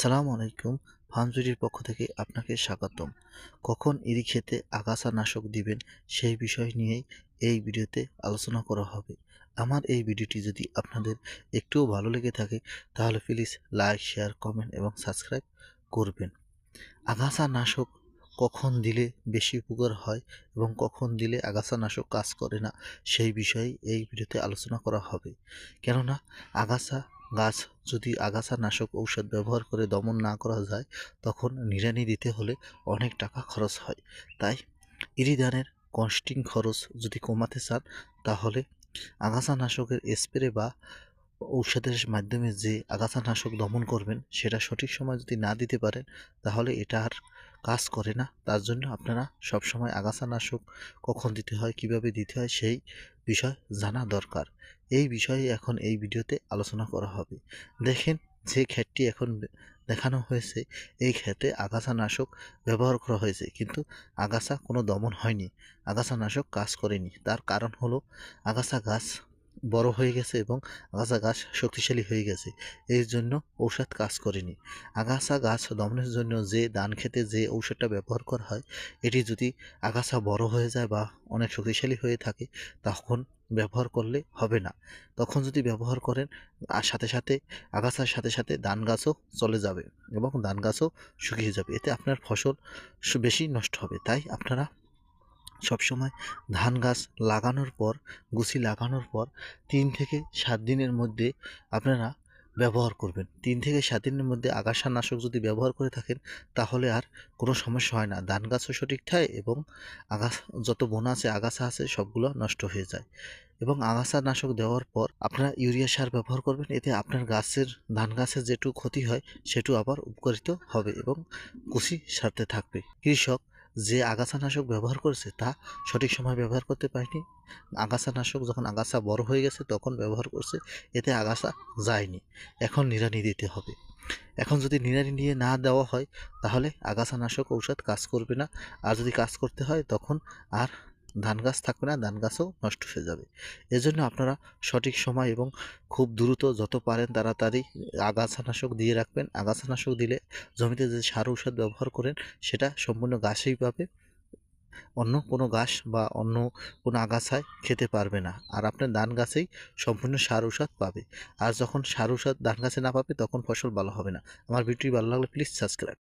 আসসালামু আলাইকুম ফার্মজুরির পক্ষ থেকে আপনাকে স্বাগতম। কখন ইরি খেতে আগাছা নাশক দিবেন সেই বিষয় নিয়েই এই ভিডিওতে আলোচনা করা হবে। আমার এই ভিডিওটি যদি আপনাদের একটুও ভালো লেগে থাকে, তাহলে প্লিজ লাইক, শেয়ার, কমেন্ট এবং সাবস্ক্রাইব করবেন। আগাছা নাশক কখন দিলে বেশি উপকার হয় এবং কখন দিলে আগাছা নাশক কাজ করে না, সেই বিষয়ে এই ভিডিওতে আলোচনা করা হবে। কেননা, আগাছা গাছ যদি আগাছা নাশক ঔষধ ব্যবহার করে দমন না করা যায়, তখন নিড়ানি দিতে হলে অনেক টাকা খরচ হয়। তাই ইরিদানের কস্টিং খরচ যদি কমাতে চান, তাহলে আগাছা নাশকের স্প্রে বা ঔষধের মাধ্যমে যে আগাছা নাশক দমন করবেন, সেটা সঠিক সময় যদি না দিতে পারেন, তাহলে এটা আর কাজ করে না, তার জন্য আপনারা সবসময় আগাছা নাশক কখন দিতে হয়, কীভাবে দিতে হয়, সেই বিষয় জানা দরকার। এই বিষয়ে এখন এই ভিডিওতে আলোচনা করা হবে। দেখেন যে ক্ষেতটি এখন দেখানো হয়েছে, এই ক্ষেতে আগাছা নাশক ব্যবহার করা হয়েছে, কিন্তু আগাছা কোনো দমন হয়নি আগাছা নাশক কাজ করেনি। তার কারণ হলো আগাছা গাছ বড় হয়ে গেছে এবং আগাছা গাছ শক্তিশালী হয়ে গেছে। এর জন্য ঔষধ কাজ করেনি। আগাছা গাছ দমনের জন্য যে ধান খেতে যে ঔষধটা ব্যবহার করা হয়, এটি যদি আগাছা বড় হয়ে যায় বা অনেক শক্তিশালী হয়ে থাকে, তখন ব্যবহার করলে হবে না। তখন যদি ব্যবহার করেন, আর সাথে সাথে আগাছার সাথে সাথে ধান গাছও চলে যাবে এবং ধান গাছও শুকিয়ে যাবে। এতে আপনার ফসল বেশি নষ্ট হবে। তাই আপনারা সবসময় ধান গাছ লাগানোর পর, গুছি লাগানোর পর তিন থেকে সাত দিনের মধ্যে আপনারা ব্যবহার করবেন। তিন থেকে সাত দিনের মধ্যে আগাছা নাশক যদি ব্যবহার করে থাকেন, তাহলে আর কোনো সমস্যা হয় না। ধান গাছও সঠিক থাকে এবং আগাছা, যত বোনা আছে, আগাছা আছে, সবগুলো নষ্ট হয়ে যায়। এবং আগাছা নাশক দেওয়ার পর আপনারা ইউরিয়া সার ব্যবহার করবেন। এতে আপনার গাছের, ধান গাছের যেটুকু ক্ষতি হয় সেটু আবার উপকারিত হবে এবং কুশি সারতে থাকবে। কৃষক যে আগাছানাশক ব্যবহার করেছে, তা সঠিক সময় ব্যবহার করতে পারেনি। আগাছানাশক যখন আগাছা বড় হয়ে গেছে, তখন ব্যবহার করছে, এতে আগাছা যায়নি। এখন নিরানি দিতে হবে। এখন যদি নিরানি নিয়ে না দেওয়া হয়, তাহলে আগাছানাশক ঔষধ কাজ করবে না। আর যদি কাজ করতে হয়, তখন আর ধান গাছ থাকবে না, ধান গাছও নষ্ট হয়ে যাবে। এজন্য আপনারা সঠিক সময় এবং খুব দ্রুত যত পারেন তাড়াতাড়ি আগাছানাশক দিয়ে রাখবেন। আগাছানাশক দিলে জমিতে যে সার ঔষধ ব্যবহার করেন, সেটা সম্পূর্ণ গাছেই পাবে। অন্য কোনো গাছ বা অন্য কোনো আগাছায় খেতে পারবে না। আর আপনার ধান গাছেই সম্পূর্ণ সার ঔষধ পাবে। আর যখন সার ঔষধ ধান গাছে না পাবে, তখন ফসল ভালো হবে না। আমার ভিডিওটি ভালো লাগলে প্লিজ সাবস্ক্রাইব